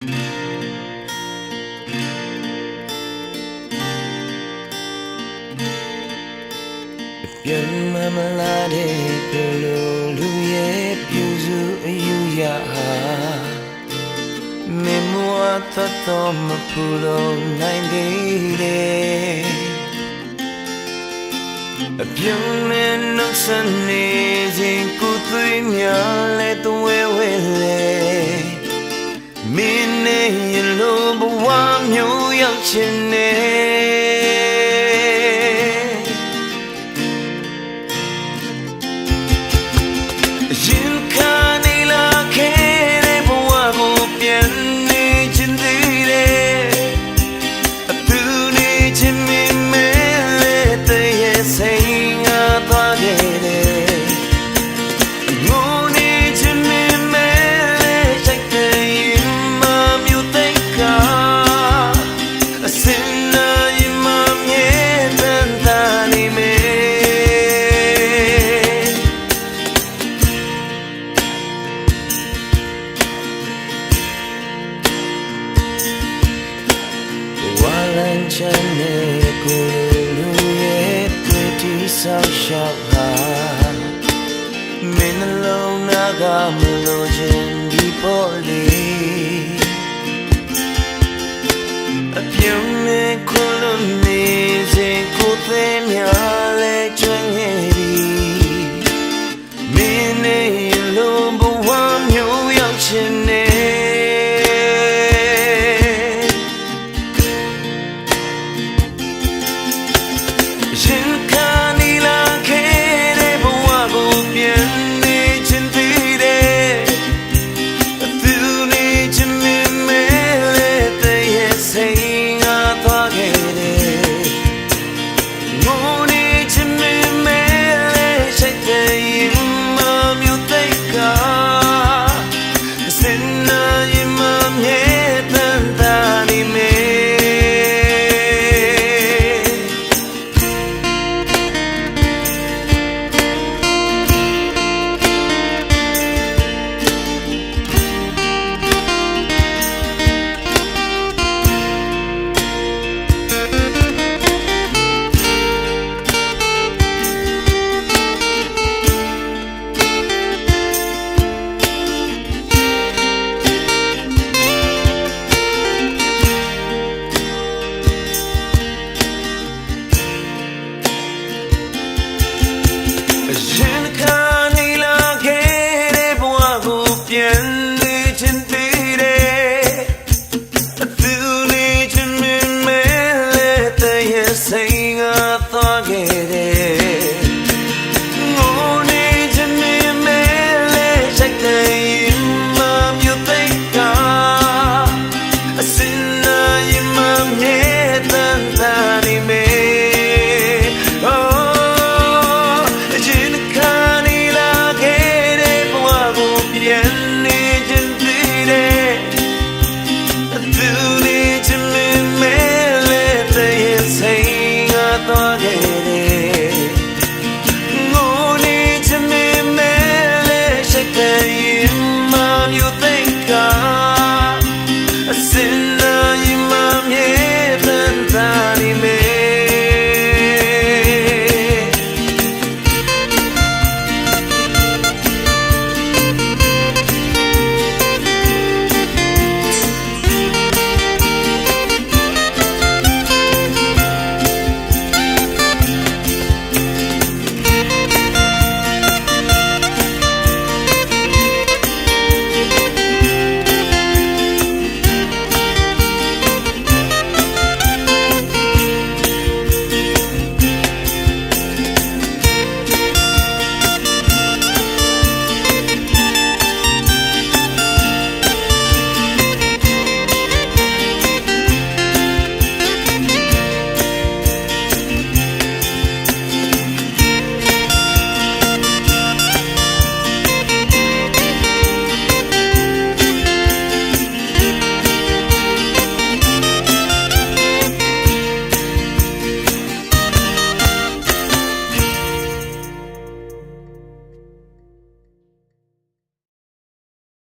ပြန်မမလာတဲ့ကလေးလူရဲ့ပြူစုအယူရဟာမင်းမဝတ်တော်မဖူလို့နိုင်သေးတယ်အပြုံးနဲ့နှုတ်ဆက်နေစဉ်ကိုယ်သွေးများလဲ ချင်နေ ဝါလန်ချန်နဲ့ကိုလိုလူရဲ့တွေ့တီဆောက်ရှောက်ဟာမင်းနှလုံးသားကမလို့ခြင်း forget it.